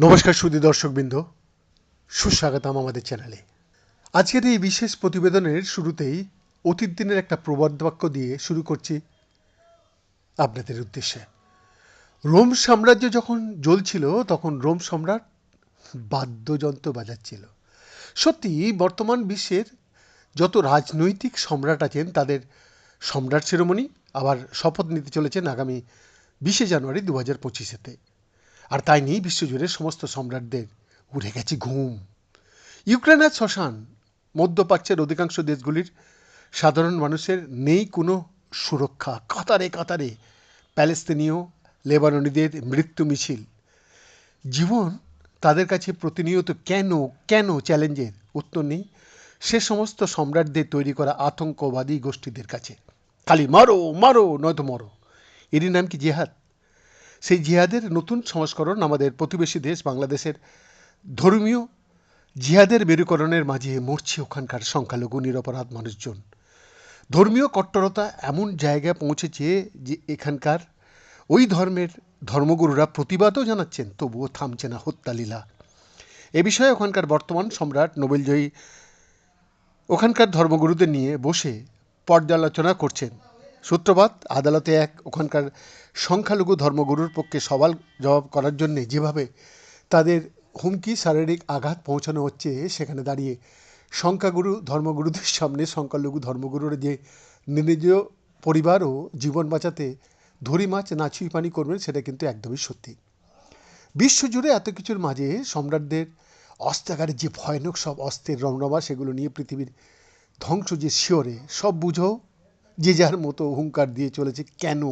নমস্কার সুদী দর্শকবৃন্দ। সুস্বাগতম আমাদের চ্যানেলে। আজকের এই বিশেষ প্রতিবেদনের শুরুতেই অতীত দিনের একটা প্রবাদ বাক্য দিয়ে শুরু করছি আপনাদের উদ্দেশ্যে। রোম সাম্রাজ্য যখন জ্বলছিল, তখন রোম সম্রাট বাদ্যযন্ত্র বাজাচ্ছিল। সত্যি, বর্তমান বিশ্বের যত রাজনৈতিক সম্রাট আছেন, তাদের সম্রাট শিরোমণি আবার শপথ নিতে চলেছেন আগামী বিশে জানুয়ারি দু হাজার পঁচিশেতে। আর তাই নিয়েই বিশ্বজুড়ে সমস্ত সম্রাটদের উড়ে গেছে ঘুম। ইউক্রেনের শ্মশান, মধ্যপ্রাচ্যের অধিকাংশ দেশগুলির সাধারণ মানুষের নেই কোনো সুরক্ষা। কাতারে কাতারে প্যালেস্তিনীয়, লেবাননিদের মৃত্যু মিছিল। জীবন তাদের কাছে প্রতিনিয়ত কেন কেন চ্যালেঞ্জের উত্তর নেই। সে সমস্ত সম্রাটদের তৈরি করা আতঙ্কবাদী গোষ্ঠীদের কাছে। খালি মারো মারো, নয়তো মরো। এরই নাম কি জেহাদ? সেই জিহাদের নতুন সংস্করণ আমাদের প্রতিবেশী দেশ বাংলাদেশের ধর্মীয় জিহাদের মেরুকরণের মাঝে মরছে ওখানকার সংখ্যালঘু, নিরপরাধ মানুষজন। ধর্মীয় কট্টরতা এমন জায়গায় পৌঁছেছে যে এখানকার ওই ধর্মের ধর্মগুরুরা প্রতিবাদও জানাচ্ছেন, তবুও থামছে না হত্যালীলা। এ বিষয়ে ওখানকার বর্তমান সম্রাট নোবেলজয়ী ওখানকার ধর্মগুরুদের নিয়ে বসে পর্যালোচনা করছেন। সূত্রপাত, আদালতে এক ওখানকার সংখ্যালঘু ধর্মগুরুর পক্ষে সওয়াল জবাব করার জন্যে যেভাবে তাদের হুমকি, শারীরিক আঘাত পৌঁছানো হচ্ছে, সেখানে দাঁড়িয়ে সংখ্যাগুরু ধর্মগুরুদের সামনে সংখ্যালঘু ধর্মগুরুর যে নিজ পরিবার ও জীবন বাঁচাতে ধরি মাছ, নাচুই পানি করবেন, সেটা কিন্তু একদমই সত্যি। বিশ্বজুড়ে এত কিছুর মাঝে সম্রাটদের অস্ত্রাগারে যে ভয়ানক সব অস্ত্রের রমরমা, সেগুলো নিয়ে পৃথিবীর ধ্বংস যে শিওরে সব বুঝো। যে যার মতো হুঙ্কার দিয়ে চলেছে, কেন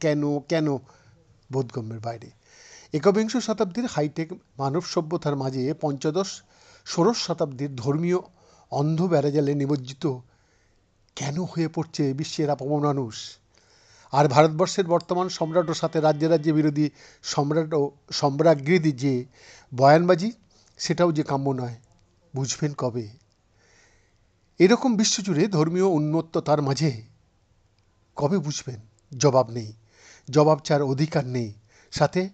কেন কেন বোধগম্যের বাইরে। একবিংশ শতাব্দীর হাইটেক মানব সভ্যতার মাঝে পঞ্চদশ ষোড়শ শতাব্দীর ধর্মীয় অন্ধ ব্যারাজালে নিমজ্জিত কেন হয়ে পড়ছে বিশ্বের আপমন মানুষ? আর ভারতবর্ষের বর্তমান সম্রাটের সাথে রাজ্যে রাজ্যে বিরোধী সম্রাট ও সম্রাজ্ঞীদের যে বয়ানবাজি, সেটাও যে কাম্য নয়, বুঝবেন কবে? এরকম বিশ্বজুড়ে ধর্মীয় উন্মত্ততার মাঝে কবে বুঝবেন? জবাব নেই। জবাব চার অধিকার নেই। সাথে,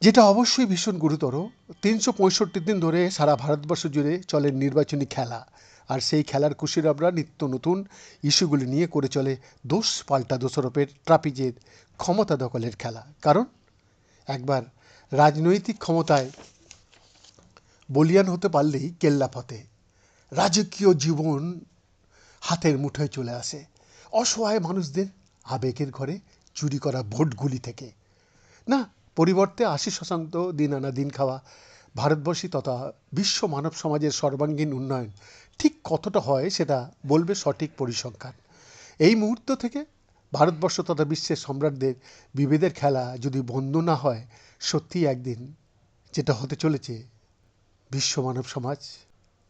যেটা অবশ্যই ভীষণ গুরুতর, তিনশো পঁয়ষট্টি দিন ধরে সারা ভারতবর্ষ জুড়ে চলে নির্বাচনী খেলা। আর সেই খেলার কুশিরবরা নিত্য নতুন ইস্যুগুলি নিয়ে করে চলে দোষ পাল্টা দোষারোপের ট্রাপিজের ক্ষমতা দখলের খেলা। কারণ, একবার রাজনৈতিক ক্ষমতায় বলিয়ান হতে পারলেই কেল্লা রাজকীয় জীবন হাতের মুঠোয় চলে আসে। অসহায় মানুষদের আবেগের ঘরে চুরি করা ভোটগুলি থেকে। না, পরিবর্তে আশি শতাংশ দিন আনা দিন খাওয়া, ভারতবর্ষী তথা বিশ্ব মানব সমাজের সর্বাঙ্গীন উন্নয়ন ঠিক কতটা হয় সেটা বলবে সঠিক পরিসংখ্যান। এই মুহূর্ত থেকে ভারতবর্ষ তথা বিশ্বের সম্রাটদের বিভেদের খেলা যদি বন্ধ না হয়, সত্যিই একদিন যেটা হতে চলেছে, বিশ্ব মানব সমাজ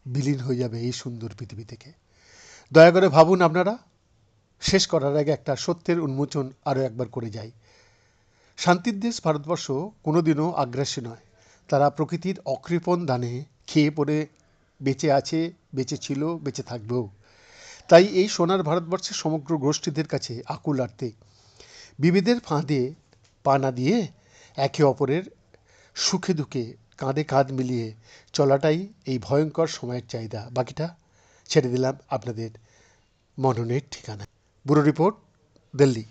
বিলীন হয়ে যাবে এই সুন্দর পৃথিবী থেকে। দয়া করে ভাবুন আপনারা শেষ করার আগে একটা সত্যের উন্মোচন আরও একবার করে যাই। শান্তির দেশ ভারতবর্ষ কোনোদিনও আগ্রাসী নয়। তারা প্রকৃতির অকৃপণ দানে খেয়ে পড়ে, বেঁচে আছে, বেঁচে ছিল, বেঁচে থাকবেও। তাই এই সোনার ভারতবর্ষের সমগ্র গোষ্ঠীদের কাছে আকুল আর্তে। বিবিধের ফাঁদে পা না দিয়ে একে অপরের সুখে দুঃখে কাঁধে কাঁধ মিলিয়ে চলাটাই এই ভয়ঙ্কর সময়ের চাহিদা। বাকিটা ছেড়ে দিলাম আপনাদের মননের ঠিকানা ब्यूरो रिपोर्ट दिल्ली।